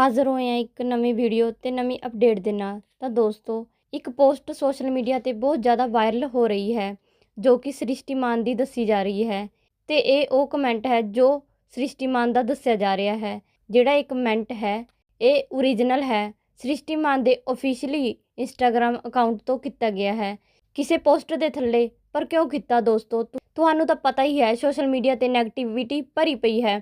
ਹਾਜ਼ਰ ਹੋਏ ਹਾਂ ਇੱਕ ਨਵੀਂ ਵੀਡੀਓ ਤੇ ਨਵੀਂ ਅਪਡੇਟ ਦੇ ਨਾਲ। ਤਾਂ ਦੋਸਤੋ, ਇੱਕ ਪੋਸਟ ਸੋਸ਼ਲ ਮੀਡੀਆ ਤੇ ਬਹੁਤ ਜ਼ਿਆਦਾ ਵਾਇਰਲ ਹੋ ਰਹੀ ਹੈ, ਜੋ ਕਿ ਸ੍ਰਿਸ਼ਟੀਮਾਨ ਦੀ ਦੱਸੀ ਜਾ ਰਹੀ ਹੈ। ਤੇ ਇਹ ਉਹ ਕਮੈਂਟ ਹੈ ਜੋ ਸ੍ਰਿਸ਼ਟੀਮਾਨ ਦਾ ਦੱਸਿਆ ਜਾ ਰਿਹਾ ਹੈ, ਜਿਹੜਾ ਇਹ ਕਮੈਂਟ ਹੈ। ਇਹ ਓਰੀਜਨਲ ਹੈ। ਸ੍ਰਿਸ਼ਟੀਮਾਨ ਦੇ ਅਫੀਸ਼ੀਅਲੀ ਇੰਸਟਾਗ੍ਰam ਅਕਾਊਂਟ ਤੋਂ ਕੀਤਾ ਗਿਆ ਹੈ। ਕਿਸੇ ਪੋਸਟ ਦੇ ਥੱਲੇ, ਪਰ ਕਿਉਂ ਕੀਤਾ ਦੋਸਤੋ? ਤੁਹਾਨੂੰ ਤਾਂ ਪਤਾ ਹੀ ਹੈ, ਸੋਸ਼ਲ ਮੀਡੀਆ ਤੇ 네ਗੇਟਿਵਿਟੀ ਭਰੀ ਪਈ ਹੈ।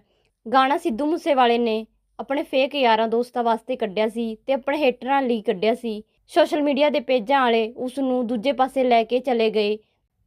ਗਾਣਾ ਸਿੱਧੂ ਮੂਸੇਵਾਲੇ ਨੇ ਆਪਣੇ ਫੇਕ ਯਾਰਾਂ ਦੋਸਤਾਂ ਵਾਸਤੇ ਕੱਢਿਆ ਸੀ ਤੇ ਆਪਣੇ ਹੇਟਰਾਂ ਲਈ ਕੱਢਿਆ ਸੀ। ਸੋਸ਼ਲ ਮੀਡੀਆ ਦੇ ਪੇਜਾਂ ਵਾਲੇ ਉਸ ਨੂੰ ਦੂਜੇ ਪਾਸੇ ਲੈ ਕੇ ਚਲੇ ਗਏ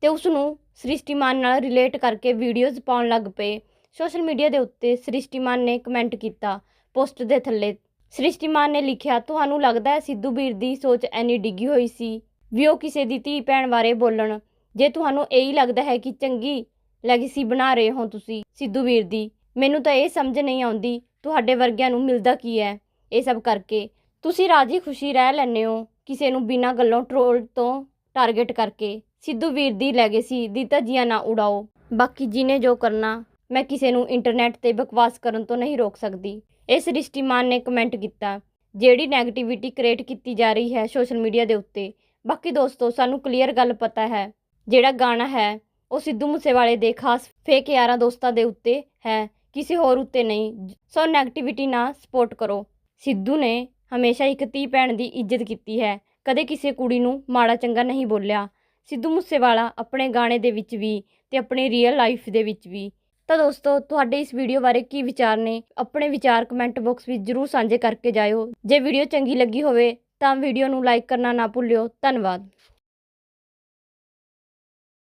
ਤੇ ਉਸ ਨੂੰ ਸ੍ਰਿਸ਼ਟੀਮਾਨ ਨਾਲ ਰਿਲੇਟ ਕਰਕੇ ਵੀਡੀਓਜ਼ ਪਾਉਣ ਲੱਗ ਪਏ। ਸੋਸ਼ਲ ਮੀਡੀਆ ਦੇ ਉੱਤੇ ਸ੍ਰਿਸ਼ਟੀਮਾਨ ਨੇ ਕਮੈਂਟ ਕੀਤਾ ਪੋਸਟ ਦੇ ਥੱਲੇ। ਸ੍ਰਿਸ਼ਟੀਮਾਨ ਨੇ ਲਿਖਿਆ, ਤੁਹਾਨੂੰ ਲੱਗਦਾ ਹੈ ਸਿੱਧੂ ਵੀਰ ਦੀ ਸੋਚ ਐਨੀ ਡਿੱਗੀ ਹੋਈ ਸੀ? ਵੀ ਉਹ ਕਿਸੇ ਦੀ ਧੀ ਭੈਣ ਬਾਰੇ ਬੋਲਣ। ਜੇ ਤੁਹਾਨੂੰ ਇਹੀ ਲੱਗਦਾ ਹੈ ਕਿ ਚੰਗੀ ਲੈਗੇਸੀ ਬਣਾ ਰਹੇ ਹੋ ਤੁਸੀਂ ਸਿੱਧੂ ਵੀਰ ਦੀ ਮੈਨੂੰ ਤਾਂ ਇਹ ਸਮਝ ਨਹੀਂ ਆਉਂਦੀ, ਤੁਹਾਡੇ ਵਰਗਿਆਂ ਨੂੰ ਮਿਲਦਾ ਕੀ ਹੈ? ਇਹ ਸਭ ਕਰਕੇ। ਤੁਸੀਂ ਰਾਜੀ ਖੁਸ਼ੀ ਰਹਿ ਲੈਂਦੇ ਹੋ ਕਿਸੇ ਨੂੰ ਬਿਨਾਂ ਗੱਲੋਂ ਟ੍ਰੋਲ ਤੋਂ ਟਾਰਗੇਟ ਕਰਕੇ। ਸਿੱਧੂ ਵੀਰ ਦੀ ਲੈਗੇਸੀ ਦੀ ਧੱਜੀਆਂ ਨਾ ਉਡਾਓ। ਬਾਕੀ ਜਿਹਨੇ ਜੋ ਕਰਨਾ, ਮੈਂ ਕਿਸੇ ਨੂੰ ਇੰਟਰਨੈਟ ਤੇ ਬਕਵਾਸ ਕਰਨ ਤੋਂ ਨਹੀਂ ਰੋਕ ਸਕਦੀ। ਇਸ ਰਿਸ਼ਟੀਮਾਨ ਨੇ ਕਮੈਂਟ ਕੀਤਾ, ਜਿਹੜੀ 네ਗੇਟਿਵਿਟੀ ਕ੍ਰੀਏਟ ਕੀਤੀ ਜਾ ਰਹੀ ਹੈ ਸੋਸ਼ਲ ਮੀਡੀਆ ਦੇ ਉੱਤੇ। ਬਾਕੀ ਦੋਸਤੋ, ਸਾਨੂੰ ਕਲੀਅਰ ਗੱਲ ਪਤਾ ਹੈ, ਜਿਹੜਾ ਗਾਣਾ ਹੈ, ਉਹ ਸਿੱਧੂ ਮੂਸੇਵਾਲੇ ਦੇ ਖਾਸ ਫੇਕ ਯਾਰਾਂ ਦੋਸਤਾਂ ਦੇ ਉੱਤੇ ਹੈ। ਕਿਸੇ ਹੋਰ ਉੱਤੇ ਨਹੀਂ। ਸੋ 네ਗੇਟਿਵਿਟੀ ਨਾ ਸਪੋਰਟ ਕਰੋ। ਸਿੱਧੂ ਨੇ ਹਮੇਸ਼ਾ ਇੱਕ ਧੀ ਭੈਣ ਦੀ ਇੱਜ਼ਤ ਕੀਤੀ ਹੈ। ਕਦੇ ਕਿਸੇ ਕੁੜੀ ਨੂੰ ਮਾੜਾ ਚੰਗਾ ਨਹੀਂ ਬੋਲਿਆ। ਸਿੱਧੂ ਮੂਸੇਵਾਲਾ ਆਪਣੇ ਗਾਣੇ ਦੇ ਵਿੱਚ ਵੀ ਤੇ ਆਪਣੀ ਰੀਅਲ ਲਾਈਫ ਦੇ ਵਿੱਚ ਵੀ। ਤਾਂ ਦੋਸਤੋ, ਤੁਹਾਡੇ ਇਸ ਵੀਡੀਓ ਬਾਰੇ ਕੀ ਵਿਚਾਰ ਨੇ? ਆਪਣੇ ਵਿਚਾਰ ਕਮੈਂਟ ਬਾਕਸ ਵਿੱਚ ਜਰੂਰ ਸਾਂਝੇ ਕਰਕੇ ਜਾਇਓ। ਜੇ ਵੀਡੀਓ ਚੰਗੀ ਲੱਗੀ ਹੋਵੇ ਤਾਂ ਵੀਡੀਓ ਨੂੰ ਲਾਈਕ ਕਰਨਾ ਨਾ ਭੁੱਲਿਓ। ਧੰਨਵਾਦ।